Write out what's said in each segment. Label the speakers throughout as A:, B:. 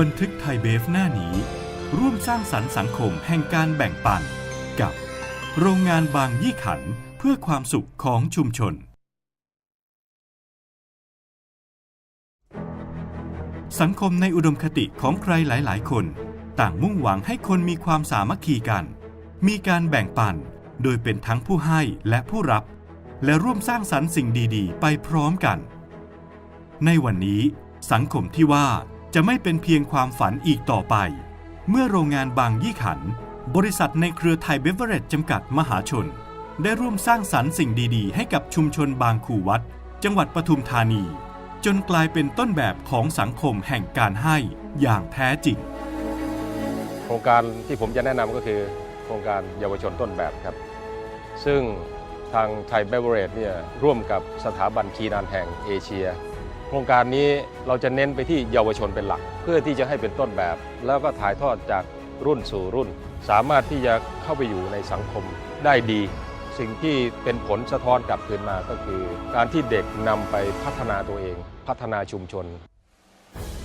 A: บันทึกไทยเบฟหน้านี้ ร่วมสร้างสรรค์สังคมแห่งการแบ่งปัน กับ โรงงานบางยี่ขันเพื่อความสุขของชุมชน สังคมในอุดมคติของใครหลาย ๆ คน ต่างมุ่งหวังให้คนมีความสามัคคีกัน มีการแบ่งปัน โดยเป็นทั้งผู้ให้และผู้รับ และร่วมสร้างสรรค์สิ่งดี ๆ ไปพร้อมกัน ในวันนี้ สังคมที่ว่า จะไม่เป็นเพียงความฝันอีกต่อไป เมื่อโรงงานบางยี่ขัน บริษัทในเครือไทยเบเวอร์เรจจำกัดมหาชน ได้ร่วมสร้างสรรค์สิ่งดีๆ ให้กับชุมชนบางขู่วัด จังหวัดปทุมธานี จนกลายเป็นต้นแบบของสังคมแห่งการให้อย่างแท้จริง
B: โครงการที่ผมจะแนะนำก็คือ โครงการเยาวชนต้นแบบครับ ซึ่งทางไทยเบเวอร์เรจเนี่ยร่วมกับสถาบันคีนานแห่งเอเชีย ครงการนี้เราจะเน้นไปที่เยาวชนเป็นหลัก เพื่อที่จะให้เป็นต้นแบบ แล้วก็ถ่ายทอดจากรุ่นสู่รุ่น สามารถที่จะเข้าไปอยู่ในสังคมได้ดี สิ่งที่เป็นผลสะท้อนกลับคืนมาก็คือ การที่เด็กนำไปพัฒนาตัวเอง พัฒนาชุมชน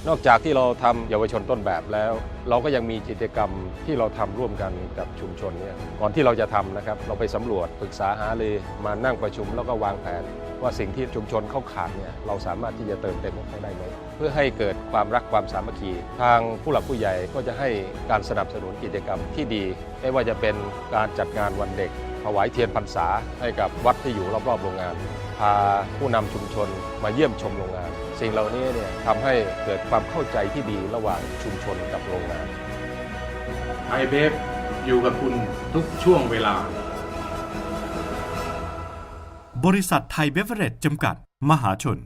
B: นอกจากที่เราทำเยาวชนต้นแบบแล้ว เราก็ยังมีกิจกรรมที่เราทำร่วมกันกับชุมชนเนี่ยก่อนที่เราจะทำนะครับ เราไปสำรวจปรึกษาหารือมานั่งประชุมแล้วก็วางแผน ว่าสิ่งที่ชุมชนเขาขาดเนี่ยเราสามารถที่จะเติมเต็มให้ได้ไหมเพื่อให้เกิดความรักความสามัคคี ทางผู้หลักผู้ใหญ่ก็จะให้การสนับสนุนกิจกรรมที่ดี ไม่ว่าจะเป็นการจัดงานวันเด็ก วายเทียนพรรษาให้กับวัดที่อยู่รอบๆโรงงาน พาผู้นำชุมชนมาเยี่ยมชมโรงงาน สิ่งเหล่านี้เนี่ยทำให้เกิดความเข้าใจที่ดีระหว่างชุมชนกับโรงงาน
C: ไอเบฟอยู่กับคุณทุกช่วงเวลา
A: บริษัทไทยเบเวอเรจจำกัด มหาชน